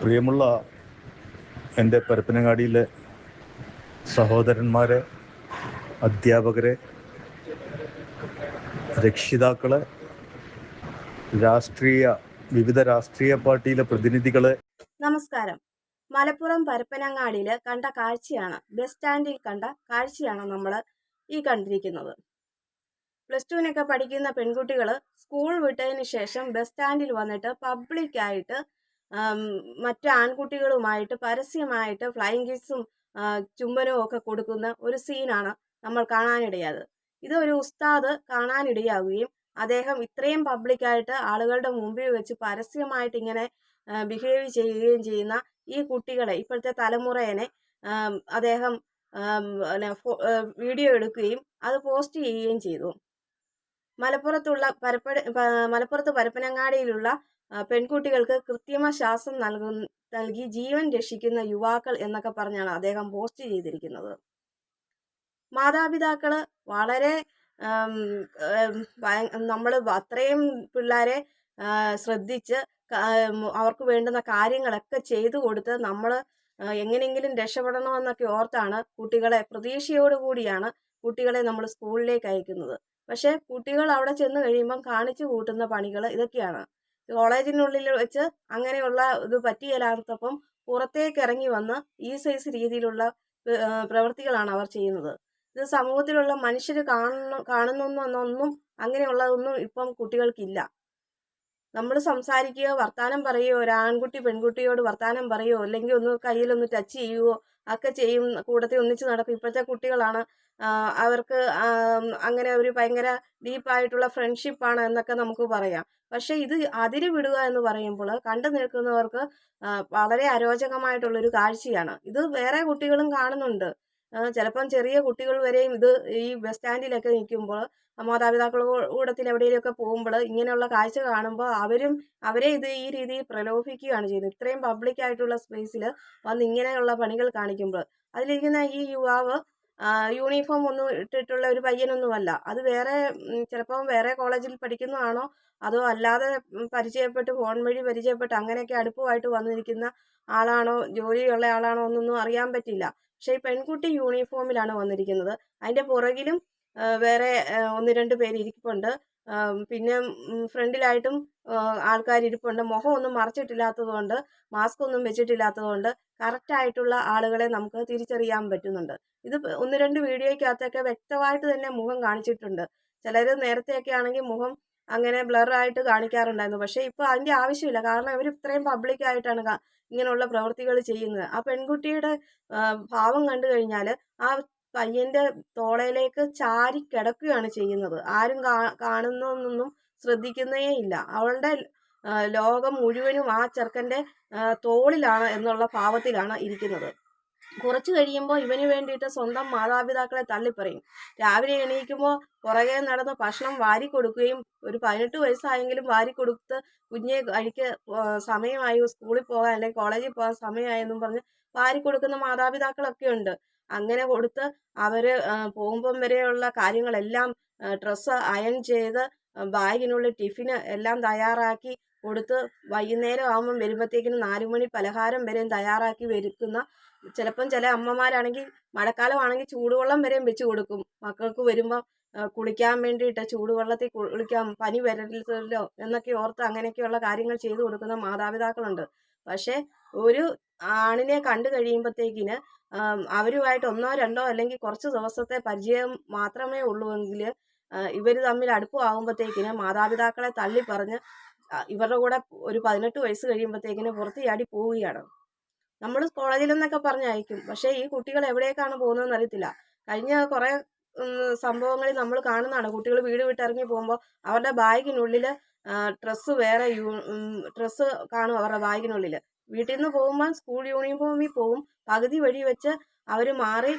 പ്രിയമുള്ള എന്റെ പരപ്പനങ്ങാടിയിലെ സഹോദരന്മാരെ അധ്യാപകരെ രക്ഷിതാക്കളെ രാഷ്ട്രീയ വിവിധ രാഷ്ട്രീയ പാർട്ടിയിലെ പ്രതിനിധികളെ. നമസ്കാരം. മലപ്പുറം പരപ്പനങ്ങാടിയിൽ കണ്ട കാഴ്ചയാണ് ബസ് സ്റ്റാൻഡിൽ കണ്ട കാഴ്ചയാണ് നമ്മൾ ഈ കണ്ടിരിക്കുന്നത്. പ്ലസ് ടുവിനൊക്കെ പഠിക്കുന്ന പെൺകുട്ടികൾ സ്കൂൾ വിട്ടതിന് ശേഷം ബസ് സ്റ്റാൻഡിൽ വന്നിട്ട് പബ്ലിക്കായിട്ട് മറ്റു ആൺകുട്ടികളുമായിട്ട് പരസ്യമായിട്ട് ഫ്ലൈങ് കിസ്സും ചുംബനവും ഒക്കെ കൊടുക്കുന്ന ഒരു സീനാണ് നമ്മൾ കാണാനിടയായത്. ഇത് ഒരു ഉസ്താദ് കാണാനിടയാവുകയും അദ്ദേഹം ഇത്രയും പബ്ലിക്കായിട്ട് ആളുകളുടെ മുമ്പിൽ വെച്ച് പരസ്യമായിട്ട് ഇങ്ങനെ ബിഹേവ് ചെയ്യുകയും ചെയ്യുന്ന ഈ കുട്ടികളെ ഇപ്പോഴത്തെ തലമുറയെ അദ്ദേഹം വീഡിയോ എടുക്കുകയും അത് പോസ്റ്റ് ചെയ്യുകയും ചെയ്തു. മലപ്പുറത്തുള്ള പരപ്പ മലപ്പുറത്ത് പരപ്പനങ്ങാടിയിലുള്ള പെൺകുട്ടികൾക്ക് കൃത്രിമ ശ്വാസം നൽകുന്ന നൽകി ജീവൻ രക്ഷിക്കുന്ന യുവാക്കൾ എന്നൊക്കെ പറഞ്ഞാണ് അദ്ദേഹം പോസ്റ്റ് ചെയ്തിരിക്കുന്നത്. മാതാപിതാക്കൾ വളരെ നമ്മൾ അത്രയും പിള്ളേരെ ശ്രദ്ധിച്ച് അവർക്ക് വേണ്ടുന്ന കാര്യങ്ങളൊക്കെ ചെയ്തു കൊടുത്ത് നമ്മൾ എങ്ങനെയെങ്കിലും രക്ഷപ്പെടണമെന്നൊക്കെ ഓർത്താണ് കുട്ടികളെ പ്രതീക്ഷയോടുകൂടിയാണ് കുട്ടികളെ നമ്മൾ സ്കൂളിലേക്ക് അയക്കുന്നത്. പക്ഷേ കുട്ടികൾ അവിടെ ചെന്ന് കഴിയുമ്പം കാണിച്ചു കൂട്ടുന്ന പണികൾ ഇതൊക്കെയാണ്. കോളേജിനുള്ളിൽ വെച്ച് അങ്ങനെയുള്ള ഇത് പറ്റിയല്ലാത്തപ്പം പുറത്തേക്ക് ഇറങ്ങി വന്ന് ഈ സൈസ് രീതിയിലുള്ള പ്രവൃത്തികളാണ് അവർ ചെയ്യുന്നത്. ഇത് സമൂഹത്തിലുള്ള മനുഷ്യർ കാണുന്ന കാണുന്നൊന്നൊന്നും അങ്ങനെയുള്ളതൊന്നും ഇപ്പം കുട്ടികൾക്കില്ല. നമ്മൾ സംസാരിക്കുകയോ വർത്താനം പറയുകയോ ഒരു ആൺകുട്ടി പെൺകുട്ടിയോട് വർത്താനം പറയുകയോ അല്ലെങ്കിൽ ഒന്ന് കയ്യിലൊന്ന് ടച്ച് ചെയ്യുകയോ ഒക്കെ ചെയ്യും കൂടത്തിൽ ഒന്നിച്ച് നടക്കും. ഇപ്പോഴത്തെ കുട്ടികളാണ് അവർക്ക് അങ്ങനെ ഒരു ഭയങ്കര ഡീപ്പായിട്ടുള്ള ഫ്രണ്ട്ഷിപ്പാണ് എന്നൊക്കെ നമുക്ക് പറയാം. പക്ഷേ ഇത് അതിര് വിടുക എന്ന് പറയുമ്പോൾ കണ്ടു നിൽക്കുന്നവർക്ക് വളരെ അരോചകമായിട്ടുള്ളൊരു കാഴ്ചയാണ്. ഇത് വേറെ കുട്ടികളും കാണുന്നുണ്ട്. ചിലപ്പം ചെറിയ കുട്ടികൾ വരെയും ഇത് ഈ ബസ് സ്റ്റാൻഡിലൊക്കെ നിൽക്കുമ്പോൾ മാതാപിതാക്കളുടെ കൂടത്തിൽ എവിടെയെങ്കിലുമൊക്കെ പോകുമ്പോൾ ഇങ്ങനെയുള്ള കാഴ്ച കാണുമ്പോൾ അവരും അവരെ ഇത് ഈ രീതിയിൽ പ്രലോഭിക്കുകയാണ് ചെയ്യുന്നത്. ഇത്രയും പബ്ലിക്കായിട്ടുള്ള സ്പേസിൽ വന്ന് ഇങ്ങനെയുള്ള പണികൾ കാണിക്കുമ്പോൾ. അതിലിരിക്കുന്ന ഈ യുവാവ് യൂണിഫോം ഒന്നും ഇട്ടിട്ടുള്ള ഒരു പയ്യനൊന്നുമല്ല. അത് വേറെ ചിലപ്പം വേറെ കോളേജിൽ പഠിക്കുന്നതാണോ? അതോ അല്ലാതെ പരിചയപ്പെട്ട് ഫോൺ വഴി പരിചയപ്പെട്ട് അങ്ങനെയൊക്കെ അടുപ്പമായിട്ട് വന്നിരിക്കുന്ന ആളാണോ? ജോലിയുള്ള ആളാണോ? എന്നൊന്നും അറിയാൻ പറ്റില്ല. പക്ഷേ ഈ പെൺകുട്ടി യൂണിഫോമിലാണ് വന്നിരിക്കുന്നത്. അതിന്റെ പുറകിലും വേറെ ഒന്ന് രണ്ട് പേര് ഇരിപ്പുണ്ട്. പിന്നെ ഫ്രണ്ടിലായിട്ടും ആൾക്കാർ ഇരിപ്പുണ്ട്. മുഖം ഒന്നും മറച്ചിട്ടില്ലാത്തതുകൊണ്ട് മാസ്ക് ഒന്നും വെച്ചിട്ടില്ലാത്തതുകൊണ്ട് കറക്റ്റായിട്ടുള്ള ആളുകളെ നമുക്ക് തിരിച്ചറിയാൻ പറ്റുന്നുണ്ട്. ഇത് ഒന്ന് രണ്ട് വീഡിയോയ്ക്കകത്തൊക്കെ വ്യക്തമായിട്ട് തന്നെ മുഖം കാണിച്ചിട്ടുണ്ട്. ചിലർ നേരത്തെയൊക്കെ ആണെങ്കിൽ മുഖം അങ്ങനെ ബ്ലറായിട്ട് കാണിക്കാറുണ്ടായിരുന്നു. പക്ഷേ ഇപ്പോൾ അതിന്റെ ആവശ്യമില്ല. കാരണം ഇവർ ഇത്രയും പബ്ലിക്കായിട്ടാണ് ഇങ്ങനെയുള്ള പ്രവൃത്തികൾ ചെയ്യുന്നത്. ആ പെൺകുട്ടിയുടെ ഭാവം കണ്ടു കഴിഞ്ഞാൽ ആ പയ്യന്റെ തോളയിലേക്ക് ചാരി കിടക്കുകയാണ് ചെയ്യുന്നത്. ആരും കാണുന്നൊന്നും ശ്രദ്ധിക്കുന്നേ ഇല്ല. അവളുടെ ലോകം മുഴുവനും ആ ചെറുക്കന്റെ തോളിലാണ് എന്നുള്ള ഭാവത്തിലാണ് ഇരിക്കുന്നത്. കുറച്ച് കഴിയുമ്പോൾ ഇവന് വേണ്ടിയിട്ട് സ്വന്തം മാതാപിതാക്കളെ തള്ളിപ്പറയും. രാവിലെ എണീക്കുമ്പോൾ പുറകെ നടന്ന് ഭക്ഷണം വാരി കൊടുക്കുകയും ഒരു പതിനെട്ട് വയസ്സായെങ്കിലും വാരി കൊടുത്ത് കുഞ്ഞെ കഴിക്ക് സമയമായി സ്കൂളിൽ പോകാൻ അല്ലെങ്കിൽ കോളേജിൽ പോകാൻ സമയമായെന്നും പറഞ്ഞ് വാരി കൊടുക്കുന്ന മാതാപിതാക്കളൊക്കെ ഉണ്ട്. അങ്ങനെ കൊടുത്ത് അവർ പോകുമ്പം വരെയുള്ള കാര്യങ്ങളെല്ലാം ഡ്രസ്സ് അയൺ ചെയ്ത് ബാഗിനുള്ളിൽ ടിഫിന് എല്ലാം തയ്യാറാക്കി കൊടുത്ത് വൈകുന്നേരം ആകുമ്പം വരുമ്പോഴത്തേക്കിനും നാലുമണി പലഹാരം വരെയും തയ്യാറാക്കി വരുക്കുന്ന ചിലപ്പം ചില അമ്മമാരാണെങ്കിൽ മഴക്കാലമാണെങ്കിൽ ചൂടുവെള്ളം വരെയും വെച്ച് കൊടുക്കും. മക്കൾക്ക് വരുമ്പോൾ കുളിക്കാൻ വേണ്ടിയിട്ട് ചൂടുവെള്ളത്തിൽ കുളിക്കാം പനി വരരുതല്ലോ എന്നൊക്കെ ഓർത്ത് അങ്ങനെയൊക്കെയുള്ള കാര്യങ്ങൾ ചെയ്തു കൊടുക്കുന്ന മാതാപിതാക്കളുണ്ട്. പക്ഷേ ഒരു ആണിനെ കണ്ടു കഴിയുമ്പോഴത്തേക്കിന് അവരുമായിട്ട് ഒന്നോ രണ്ടോ അല്ലെങ്കിൽ കുറച്ച് ദിവസത്തെ പരിചയം മാത്രമേ ഉള്ളൂവെങ്കിൽ ഇവർ തമ്മിൽ അടുപ്പമാകുമ്പോഴത്തേക്കിന് മാതാപിതാക്കളെ തള്ളി പറഞ്ഞ് ഇവരുടെ കൂടെ ഒരു പതിനെട്ട് വയസ്സ് കഴിയുമ്പോഴത്തേക്കിന് പുറത്ത് ചാടി പോവുകയാണ്. നമ്മൾ കോളേജിൽ നിന്നൊക്കെ പറഞ്ഞയക്കും. പക്ഷേ ഈ കുട്ടികൾ എവിടേക്കാണ് പോകുന്നതെന്ന് അറിയത്തില്ല. കഴിഞ്ഞ കുറേ സംഭവങ്ങളിൽ നമ്മൾ കാണുന്നതാണ്. കുട്ടികൾ വീട് വിട്ടിറങ്ങി പോകുമ്പോൾ അവരുടെ ബാഗിനുള്ളിൽ ഡ്രസ്സ് വേറെ യൂ ഡ്രസ്സ് കാണും അവരുടെ ബാഗിനുള്ളിൽ വീട്ടിൽ നിന്ന് പോകുമ്പോൾ സ്കൂൾ യൂണിഫോമിൽ പോകും പകുതി വഴി വെച്ച് അവർ മാറി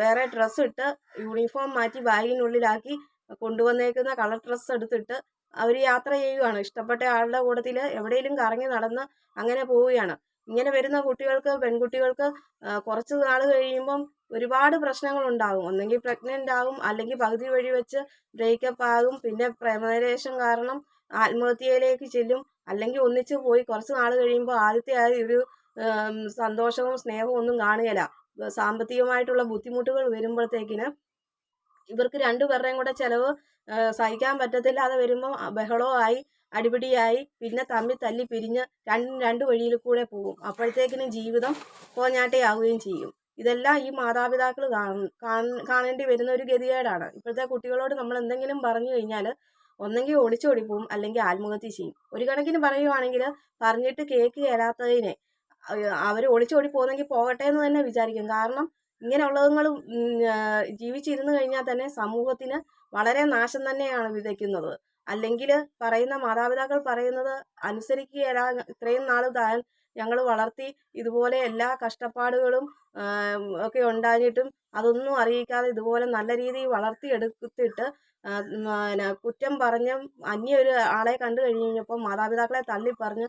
വേറെ ഡ്രസ്സ് ഇട്ട് യൂണിഫോം മാറ്റി ബാഗിനുള്ളിലാക്കി കൊണ്ടുവന്നേക്കുന്ന കളർ ഡ്രസ്സ് എടുത്തിട്ട് അവർ യാത്ര ചെയ്യുകയാണ് ഇഷ്ടപ്പെട്ട ആളുടെ കൂട്ടത്തിൽ എവിടെയെങ്കിലും കറങ്ങി നടന്ന് അങ്ങനെ പോവുകയാണ്. ഇങ്ങനെ വരുന്ന കുട്ടികൾക്ക് പെൺകുട്ടികൾക്ക് കുറച്ച് നാൾ കഴിയുമ്പം ഒരുപാട് പ്രശ്നങ്ങൾ ഉണ്ടാകും. ഒന്നെങ്കിൽ പ്രഗ്നന്റ് ആകും അല്ലെങ്കിൽ പകുതി വഴി വെച്ച് ബ്രേക്കപ്പ് ആകും. പിന്നെ പ്രേമനരേഷൻ കാരണം ആത്മഹത്യയിലേക്ക് ചെല്ലും. അല്ലെങ്കിൽ ഒന്നിച്ച് പോയി കുറച്ച് നാൾ കഴിയുമ്പോൾ ആദ്യത്തെ ആ ഒരു സന്തോഷവും സ്നേഹവും ഒന്നും കാണുകയില്ല. സാമ്പത്തികമായിട്ടുള്ള ബുദ്ധിമുട്ടുകൾ വരുമ്പോഴത്തേക്കിന് ഇവർക്ക് രണ്ടുപേരുടെയും കൂടെ ചിലവ് സഹിക്കാൻ പറ്റത്തില്ലാതെ വരുമ്പോൾ ബഹളമായി അടിപിടിയായി പിന്നെ തമ്മിൽ തല്ലി പിരിഞ്ഞ് രണ്ടും രണ്ട് വഴിയിൽ കൂടെ പോകും. അപ്പോഴത്തേക്കിനും ജീവിതം കോഞ്ഞാട്ടയാവുകയും ചെയ്യും. ഇതെല്ലാം ഈ മാതാപിതാക്കൾ കാണേണ്ടി വരുന്ന ഒരു ഗതികേടാണ്. ഇപ്പോഴത്തെ കുട്ടികളോട് നമ്മൾ എന്തെങ്കിലും പറഞ്ഞു കഴിഞ്ഞാൽ ഒന്നെങ്കിൽ ഒളിച്ചോടി പോവും അല്ലെങ്കിൽ ആത്മഹത്യ ചെയ്യും. ഒരു കണക്കിന് പറയുവാണെങ്കിൽ പറഞ്ഞിട്ട് കേക്ക് കയറാത്തതിനെ അവർ ഒളിച്ചോടി പോകുന്നെങ്കിൽ പോകട്ടെ എന്ന് തന്നെ വിചാരിക്കും. കാരണം ഇങ്ങനെയുള്ളതുങ്ങൾ ജീവിച്ചിരുന്നു കഴിഞ്ഞാൽ തന്നെ സമൂഹത്തിന് വളരെ നാശം തന്നെയാണ് വിതയ്ക്കുന്നത്. അല്ലെങ്കിൽ പറയുന്ന മാതാപിതാക്കൾ പറയുന്നത് അനുസരിക്കുകയല്ല. ഇത്രയും നാൾ താൻ ഞങ്ങൾ വളർത്തി ഇതുപോലെ എല്ലാ കഷ്ടപ്പാടുകളും ഒക്കെ ഉണ്ടായിട്ടും അതൊന്നും അറിയിക്കാതെ ഇതുപോലെ നല്ല രീതിയിൽ വളർത്തിയെടുത്തിട്ട് കുറ്റം പറഞ്ഞ് അന്യ ഒരു ആളെ കണ്ടു കഴിഞ്ഞപ്പോൾ മാതാപിതാക്കളെ തള്ളി പറഞ്ഞ്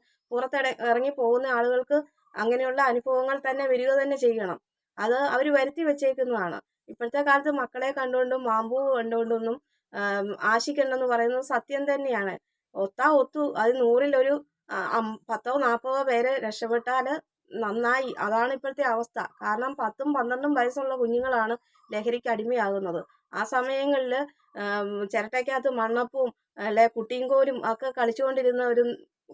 ഇറങ്ങി പോകുന്ന ആളുകൾക്ക് അങ്ങനെയുള്ള അനുഭവങ്ങൾ തന്നെ വരിക തന്നെ ചെയ്യണം. അത് അവർ വരുത്തി വെച്ചേക്കുന്നതാണ്. ഇപ്പോഴത്തെ കാലത്ത് മക്കളെ കണ്ടുകൊണ്ടും മാമ്പൂ കണ്ടുകൊണ്ടൊന്നും ആശിക്കണ്ടെന്ന് പറയുന്നത് സത്യം തന്നെയാണ്. ഒത്താ ഒത്തു. അത് നൂറിലൊരു പത്തോ നാൽപ്പതോ പേര് രക്ഷപ്പെട്ടാൽ നന്നായി. അതാണ് ഇപ്പോഴത്തെ അവസ്ഥ. കാരണം പത്തും പന്ത്രണ്ടും വയസ്സുള്ള കുഞ്ഞുങ്ങളാണ് ലഹരിക്ക് അടിമയാകുന്നത്. ആ സമയങ്ങളിൽ ചിരട്ടയ്ക്കകത്ത് മണ്ണപ്പവും അല്ലെ കുട്ടിയും ഒക്കെ കളിച്ചുകൊണ്ടിരുന്ന ഒരു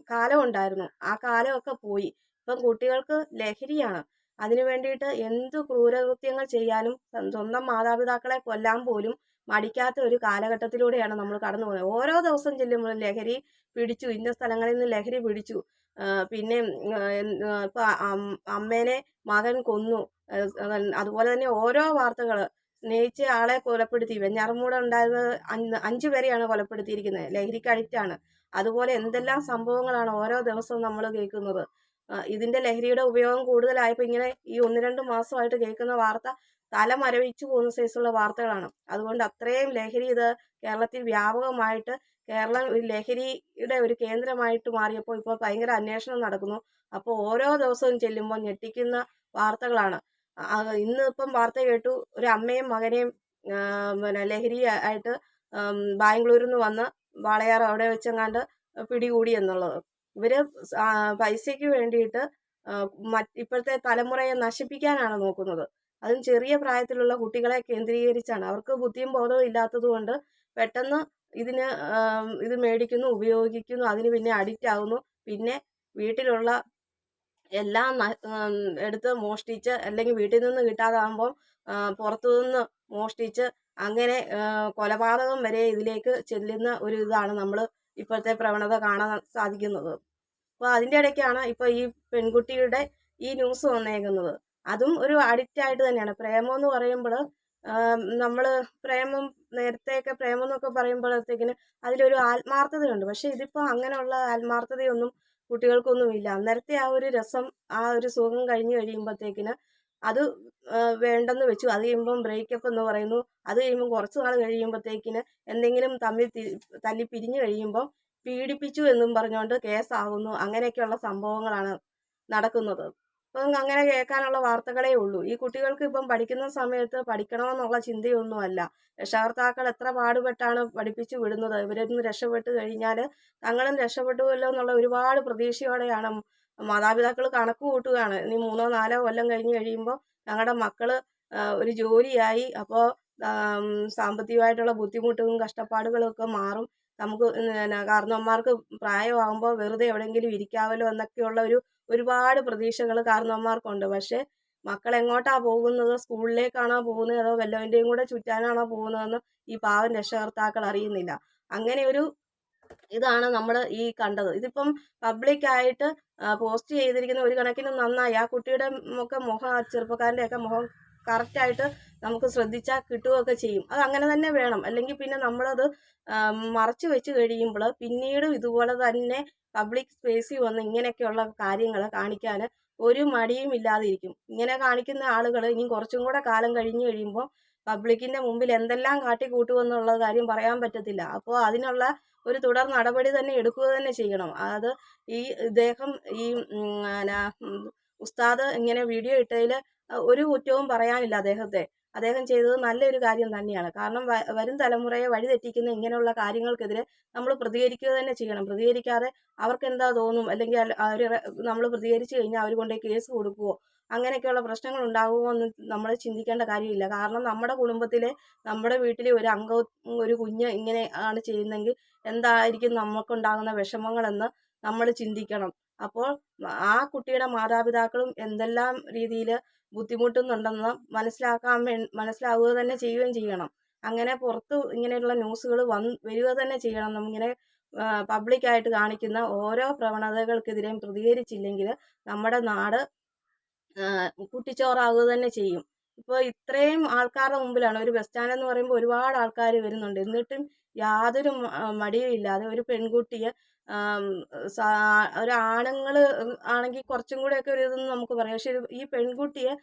കാലം ഉണ്ടായിരുന്നു. ആ കാലമൊക്കെ പോയി. ഇപ്പം കുട്ടികൾക്ക് ലഹരിയാണ്. അതിനു വേണ്ടിയിട്ട് എന്ത് ക്രൂരകൃത്യങ്ങൾ ചെയ്യാനും സ്വ- സ്വന്തം മാതാപിതാക്കളെ കൊല്ലാൻ പോലും മടിക്കാത്ത ഒരു കാലഘട്ടത്തിലൂടെയാണ് നമ്മൾ കടന്നു പോകുന്നത്. ഓരോ ദിവസം ചെല്ലുമ്പോഴും ലഹരി പിടിച്ചു ഇന്ന സ്ഥലങ്ങളിൽ നിന്ന് ലഹരി പിടിച്ചു. പിന്നെ ഇപ്പൊ അമ്മേനെ മകൻ കൊന്നു. അതുപോലെ തന്നെ ഓരോ വാർത്തകൾ സ്നേഹിച്ച ആളെ കൊലപ്പെടുത്തി. വെഞ്ഞാറമൂടെ ഉണ്ടായിരുന്നത് അഞ്ച് അഞ്ച് പേരെയാണ് കൊലപ്പെടുത്തിയിരിക്കുന്നത്. ലഹരിക്ക് അഡിക്റ്റാണ്. അതുപോലെ എന്തെല്ലാം സംഭവങ്ങളാണ് ഓരോ ദിവസവും നമ്മൾ കേൾക്കുന്നത്. ഇതിന്റെ ലഹരിയുടെ ഉപയോഗം കൂടുതലായപ്പോൾ ഇങ്ങനെ ഈ ഒന്ന് രണ്ട് മാസമായിട്ട് കേൾക്കുന്ന വാർത്ത തല മരവിച്ചു പോകുന്ന സൈസുള്ള വാർത്തകളാണ്. അതുകൊണ്ട് അത്രയും ലഹരി ഇത് കേരളത്തിൽ വ്യാപകമായിട്ട് കേരളം ഒരു ലഹരിയുടെ ഒരു കേന്ദ്രമായിട്ട് മാറിയപ്പോൾ ഇപ്പോൾ ഭയങ്കര അന്വേഷണം നടക്കുന്നു. അപ്പോൾ ഓരോ ദിവസവും ചെല്ലുമ്പോൾ ഞെട്ടിക്കുന്ന വാർത്തകളാണ്. ഇന്ന് ഇപ്പം വാർത്ത കേട്ടു ഒരു അമ്മയും മകനെയും പിന്നെ ലഹരി ആയിട്ട് ബാംഗ്ലൂരിൽ നിന്ന് വന്ന് വാളയാർ അവിടെ വെച്ചെങ്ങാണ്ട് പിടികൂടി എന്നുള്ളത്. ഇവർ പൈസയ്ക്ക് വേണ്ടിയിട്ട് ഇപ്പോഴത്തെ തലമുറയെ നശിപ്പിക്കാനാണ് നോക്കുന്നത്. അതും ചെറിയ പ്രായത്തിലുള്ള കുട്ടികളെ കേന്ദ്രീകരിച്ചാണ്. അവർക്ക് ബുദ്ധിയും ബോധവും ഇല്ലാത്തതുകൊണ്ട് പെട്ടെന്ന് ഇതിന് ഇത് മേടിക്കുന്നു ഉപയോഗിക്കുന്നു അതിന് പിന്നെ അഡിക്റ്റ് ആകുന്നു പിന്നെ വീട്ടിലുള്ള എല്ലാം എടുത്ത് മോഷ്ടിച്ച് അല്ലെങ്കിൽ വീട്ടിൽ നിന്ന് കിട്ടാതാകുമ്പോൾ പുറത്തു നിന്ന് മോഷ്ടിച്ച് അങ്ങനെ കൊലപാതകം വരെ ഇതിലേക്ക് ചെല്ലുന്ന ഒരു ഇതാണ് നമ്മൾ ഇപ്പോഴത്തെ പ്രവണത കാണാൻ സാധിക്കുന്നത്. അപ്പോൾ അതിന്റെ ഇടയ്ക്കാണ് ഇപ്പോൾ ഈ പെൺകുട്ടിയുടെ ഈ ന്യൂസ് വന്നേക്കുന്നത്. അതും ഒരു അഡിക്റ്റ് ആയിട്ട് തന്നെയാണ്. പ്രേമം എന്ന് പറയുമ്പോൾ നമ്മൾ പ്രേമം നേരത്തെയൊക്കെ പ്രേമം എന്നൊക്കെ പറയുമ്പോഴത്തേക്കിന് അതിലൊരു ആത്മാർത്ഥതയുണ്ട്. പക്ഷേ ഇതിപ്പോൾ അങ്ങനെയുള്ള ആത്മാർത്ഥതയൊന്നും കുട്ടികൾക്കൊന്നുമില്ല. അന്നേരത്തെ ആ ഒരു രസം ആ ഒരു സുഖം കഴിഞ്ഞ് കഴിയുമ്പോഴത്തേക്കിന് അത് വേണ്ടെന്ന് വെച്ചു. അത് കഴിയുമ്പം ബ്രേക്കപ്പ് എന്ന് പറയുന്നു. അത് കഴിയുമ്പം കുറച്ച് നാൾ കഴിയുമ്പോഴത്തേക്കിന് എന്തെങ്കിലും തമ്മിൽ തല്ലി പിരിഞ്ഞു കഴിയുമ്പം പീഡിപ്പിച്ചു എന്നും പറഞ്ഞുകൊണ്ട് കേസാകുന്നു അങ്ങനെയൊക്കെയുള്ള സംഭവങ്ങളാണ് നടക്കുന്നത്. അപ്പം അങ്ങനെ കേൾക്കാനുള്ള വാർത്തകളേ ഉള്ളൂ. ഈ കുട്ടികൾക്ക് ഇപ്പം പഠിക്കുന്ന സമയത്ത് പഠിക്കണമെന്നുള്ള ചിന്തയൊന്നുമല്ല. രക്ഷകർത്താക്കൾ എത്ര പാടുപെട്ടാണ് പഠിപ്പിച്ചു വിടുന്നത്? ഇവരൊന്ന് രക്ഷപ്പെട്ട് കഴിഞ്ഞാൽ തങ്ങളും രക്ഷപ്പെട്ടുവല്ലോ എന്നുള്ള ഒരുപാട് പ്രതീക്ഷയോടെയാണ് മാതാപിതാക്കൾ കണക്ക് കൂട്ടുകയാണ് ഇനി മൂന്നോ നാലോ കൊല്ലം കഴിഞ്ഞ് കഴിയുമ്പോൾ ഞങ്ങളുടെ മക്കൾ ഒരു ജോലിയായി. അപ്പോൾ സാമ്പത്തികമായിട്ടുള്ള ബുദ്ധിമുട്ടും കഷ്ടപ്പാടുകളും ഒക്കെ മാറും. നമുക്ക് കാരണവന്മാർക്ക് പ്രായമാകുമ്പോൾ വെറുതെ എവിടെയെങ്കിലും ഇരിക്കാമല്ലോ എന്നൊക്കെയുള്ള ഒരു ഒരുപാട് പ്രതീക്ഷകൾ കാരണവന്മാർക്കുണ്ട് പക്ഷേ മക്കൾ എങ്ങോട്ടാ പോകുന്നത്? സ്കൂളിലേക്കാണോ പോകുന്നത്? അതോ വല്ലവന്റെയും കൂടെ ചുറ്റാനാണോ പോകുന്നതെന്ന് ഈ പാവം രക്ഷകർത്താക്കൾ അറിയുന്നില്ല. അങ്ങനെ ഒരു ഇതാണ് നമ്മൾ ഈ കണ്ടത്. ഇതിപ്പം പബ്ലിക്കായിട്ട് പോസ്റ്റ് ചെയ്തിരിക്കുന്ന ഒരു കണക്കിന് നന്നായി. ആ കുട്ടിയുടെ ഒക്കെ മുഖം ആ ചെറുപ്പക്കാരന്റെ ഒക്കെ മുഖം കറക്റ്റായിട്ട് നമുക്ക് ശ്രദ്ധിച്ചാൽ കിട്ടുകയൊക്കെ ചെയ്യും. അത് അങ്ങനെ തന്നെ വേണം. അല്ലെങ്കിൽ പിന്നെ നമ്മളത് മറച്ചു വെച്ച് കഴിയുമ്പോൾ പിന്നീടും ഇതുപോലെ തന്നെ പബ്ലിക് സ്പേസിൽ വന്ന് ഇങ്ങനെയൊക്കെയുള്ള കാര്യങ്ങൾ കാണിക്കാൻ ഒരു മടിയും ഇല്ലാതിരിക്കും. ഇങ്ങനെ കാണിക്കുന്ന ആളുകൾ ഇനി കുറച്ചും കൂടെ കാലം കഴിഞ്ഞു കഴിയുമ്പോൾ പബ്ലിക്കിന്റെ മുമ്പിൽ എന്തെല്ലാം കാട്ടിക്കൂട്ടുമെന്നുള്ള കാര്യം പറയാൻ പറ്റത്തില്ല. അപ്പോൾ അതിനുള്ള ഒരു തുടർ നടപടി തന്നെ എടുക്കുക തന്നെ ചെയ്യണം. അത് ഈ ഇദ്ദേഹം ഈ ഉസ്താദ് ഇങ്ങനെ വീഡിയോ ഇട്ടതിൽ ഒരു കുറ്റവും പറയാനില്ല അദ്ദേഹത്തെ. അദ്ദേഹം ചെയ്തത് നല്ലൊരു കാര്യം തന്നെയാണ്. കാരണം വരും തലമുറയെ വഴിതെറ്റിക്കുന്ന ഇങ്ങനെയുള്ള കാര്യങ്ങൾക്കെതിരെ നമ്മൾ പ്രതികരിക്കുക തന്നെ ചെയ്യണം. പ്രതികരിക്കാതെ അവർക്ക് എന്താ തോന്നും? അല്ലെങ്കിൽ അവർ നമ്മൾ പ്രതികരിച്ചു കഴിഞ്ഞാൽ അവർ കൊണ്ടുപോയി കേസ് കൊടുക്കുവോ? അങ്ങനെയൊക്കെയുള്ള പ്രശ്നങ്ങൾ ഉണ്ടാകുമോ എന്ന് നമ്മൾ ചിന്തിക്കേണ്ട കാര്യമില്ല. കാരണം നമ്മുടെ കുടുംബത്തിലെ നമ്മുടെ വീട്ടിലെ ഒരു അംഗം ഒരു കുഞ്ഞ് ഇങ്ങനെ ആണ് ചെയ്യുന്നതെങ്കിൽ എന്തായിരിക്കും നമുക്കുണ്ടാകുന്ന വിഷമങ്ങളെന്ന് നമ്മൾ ചിന്തിക്കണം. അപ്പോൾ ആ കുട്ടിയുടെ മാതാപിതാക്കളും എന്തെല്ലാം രീതിയിൽ ബുദ്ധിമുട്ടുന്നുണ്ടെന്ന് മനസ്സിലാക്കാൻ വേ മനസ്സിലാവുക തന്നെ ചെയ്യുകയും ചെയ്യണം. അങ്ങനെ പുറത്ത് ഇങ്ങനെയുള്ള ന്യൂസുകൾ വന്ന് വരിക തന്നെ ചെയ്യണം. നമ്മിങ്ങനെ പബ്ലിക്കായിട്ട് കാണിക്കുന്ന ഓരോ പ്രവണതകൾക്കെതിരെയും പ്രതികരിച്ചില്ലെങ്കിൽ നമ്മുടെ നാട് കുട്ടിച്ചോറാവുക തന്നെ ചെയ്യും. ഇപ്പോൾ ഇത്രയും ആൾക്കാരുടെ മുമ്പിലാണ്. ഒരു ബസ് സ്റ്റാൻഡ് എന്ന് പറയുമ്പോൾ ഒരുപാട് ആൾക്കാർ വരുന്നുണ്ട്. എന്നിട്ടും യാതൊരു മടിയും ഇല്ലാതെ ഒരു പെൺകുട്ടിയെ ഒരു ആണുങ്ങൾ ആണെങ്കിൽ കുറച്ചും കൂടെയൊക്കെ ഒരു ഇതെന്ന് നമുക്ക് പറയാം. പക്ഷെ ഈ പെൺകുട്ടിയെ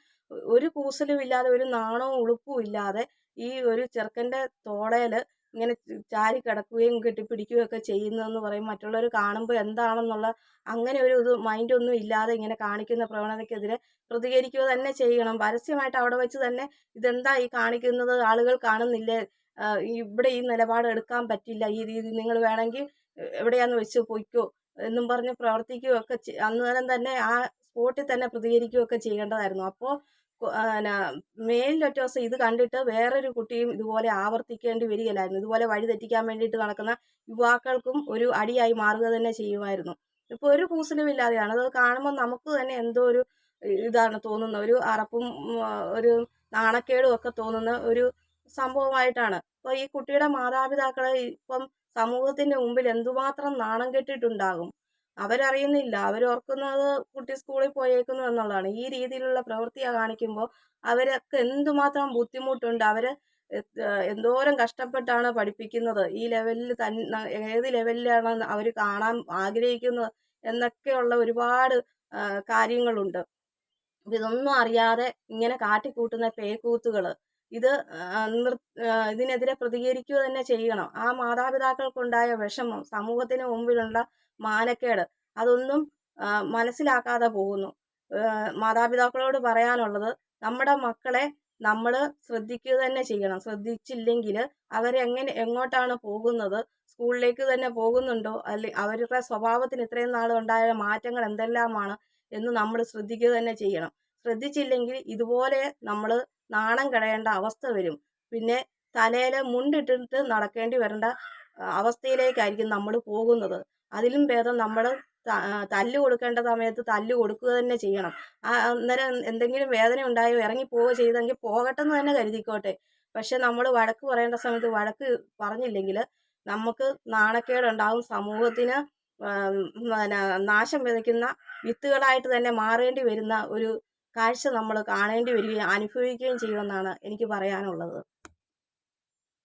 ഒരു കൂസലും ഇല്ലാതെ ഒരു നാണവും ഉളുപ്പും ഇല്ലാതെ ഈ ഒരു ചെറുക്കന്റെ തോളയിൽ ഇങ്ങനെ ചാരി കിടക്കുകയും കെട്ടിപ്പിടിക്കുകയും ഒക്കെ ചെയ്യുന്നതെന്ന് പറയും. മറ്റുള്ളവർ കാണുമ്പോൾ എന്താണെന്നുള്ള അങ്ങനെ ഒരു ഇത് മൈൻഡൊന്നും ഇല്ലാതെ ഇങ്ങനെ കാണിക്കുന്ന പ്രവണതയ്ക്കെതിരെ പ്രതികരിക്കുക തന്നെ ചെയ്യണം. പരസ്യമായിട്ട് അവിടെ വെച്ച് തന്നെ ഇതെന്താ ഈ കാണിക്കുന്നത്? ആളുകൾ കാണുന്നില്ലേ? ഇവിടെ ഈ നിലപാട് എടുക്കാൻ പറ്റില്ല. ഈ രീതി നിങ്ങൾ വേണമെങ്കിൽ എവിടെയാന്ന് വെച്ച് പൊയ്ക്കോ എന്നും പറഞ്ഞ് പ്രവർത്തിക്കുകയൊക്കെ അന്നേരം തന്നെ ആ സ്പോട്ടിൽ തന്നെ പ്രതികരിക്കുകയൊക്കെ ചെയ്യേണ്ടതായിരുന്നു. അപ്പോൾ മേലിലൊറ്റ ദിവസം ഇത് കണ്ടിട്ട് വേറൊരു കുട്ടിയും ഇതുപോലെ ആവർത്തിക്കേണ്ടി വരികയില്ലായിരുന്നു. ഇതുപോലെ വഴി തെറ്റിക്കാൻ വേണ്ടിയിട്ട് നടക്കുന്ന യുവാക്കൾക്കും ഒരു അടിയായി മാറുക തന്നെ ചെയ്യുമായിരുന്നു. ഇപ്പോൾ ഒരു കൂസലുമില്ലാതെയാണ് അത് കാണുമ്പോൾ നമുക്ക് തന്നെ എന്തോ ഒരു ഇതാണ് തോന്നുന്ന ഒരു അറപ്പും ഒരു നാണക്കേടും ഒക്കെ തോന്നുന്ന ഒരു സംഭവമായിട്ടാണ്. അപ്പോൾ ഈ കുട്ടിയുടെ മാതാപിതാക്കളെ ഇപ്പം സമൂഹത്തിന്റെ മുമ്പിൽ എന്തുമാത്രം നാണം കെട്ടിട്ടുണ്ടാകും അവരറിയുന്നില്ല. അവരോർക്കുന്നത് കുട്ടി സ്കൂളിൽ പോയേക്കുന്നു എന്നുള്ളതാണ്. ഈ രീതിയിലുള്ള പ്രവൃത്തിയാണ് കാണിക്കുമ്പോൾ അവരൊക്കെ എന്തുമാത്രം ബുദ്ധിമുട്ടുണ്ട് അവർ എന്തോരം കഷ്ടപ്പെട്ടാണ് പഠിപ്പിക്കുന്നത് ഈ ലെവലിൽ തന്നെ ഏത് ലെവലിലാണ് അവർ കാണാൻ ആഗ്രഹിക്കുന്നത് എന്നൊക്കെയുള്ള ഒരുപാട് കാര്യങ്ങളുണ്ട്. ഇതൊന്നും അറിയാതെ ഇങ്ങനെ കാട്ടിക്കൂട്ടുന്ന പേക്കൂത്തുകൾ ഇത് ഇതിനെതിരെ പ്രതികരിക്കുക തന്നെ ചെയ്യണം. ആ മാതാപിതാക്കൾക്കുണ്ടായ വിഷമം സമൂഹത്തിന് മുമ്പിലുള്ള മാനക്കേട് അതൊന്നും മനസ്സിലാക്കാതെ പോകുന്നു. മാതാപിതാക്കളോട് പറയാനുള്ളത് നമ്മുടെ മക്കളെ നമ്മൾ ശ്രദ്ധിക്കുക തന്നെ ചെയ്യണം. ശ്രദ്ധിച്ചില്ലെങ്കിൽ അവരെങ്ങനെ എങ്ങോട്ടാണ് പോകുന്നത്? സ്കൂളിലേക്ക് തന്നെ പോകുന്നുണ്ടോ? അല്ലെ അവരുടെ സ്വഭാവത്തിന് ഇത്രയും നാൾ ഉണ്ടായ മാറ്റങ്ങൾ എന്തെല്ലാമാണ് എന്ന് നമ്മൾ ശ്രദ്ധിക്കുക തന്നെ ചെയ്യണം. ശ്രദ്ധിച്ചില്ലെങ്കിൽ ഇതുപോലെ നമ്മൾ നാണം കിടയേണ്ട അവസ്ഥ വരും. പിന്നെ തലയിൽ മുണ്ടിട്ടിട്ട് നടക്കേണ്ടി വരേണ്ട അവസ്ഥയിലേക്കായിരിക്കും നമ്മൾ പോകുന്നത്. അതിലും ഭേദം നമ്മൾ തല്ല് കൊടുക്കേണ്ട സമയത്ത് തല്ല് കൊടുക്കുക തന്നെ ചെയ്യണം. അന്നേരം എന്തെങ്കിലും വേദന ഉണ്ടായോ ഇറങ്ങി പോവുക ചെയ്തെങ്കിൽ പോകട്ടെന്ന് തന്നെ കരുതിക്കോട്ടെ. പക്ഷെ നമ്മൾ വഴക്ക് പറയേണ്ട സമയത്ത് വഴക്ക് പറഞ്ഞില്ലെങ്കിൽ നമുക്ക് നാണക്കേടുണ്ടാവും. സമൂഹത്തിന് പിന്നെ നാശം വിതയ്ക്കുന്ന വിത്തുകളായിട്ട് തന്നെ മാറേണ്ടി വരുന്ന ഒരു കാഴ്ച നമ്മൾ കാണേണ്ടി വരികയും അനുഭവിക്കുകയും ചെയ്യുമെന്നാണ് എനിക്ക് പറയാനുള്ളത്.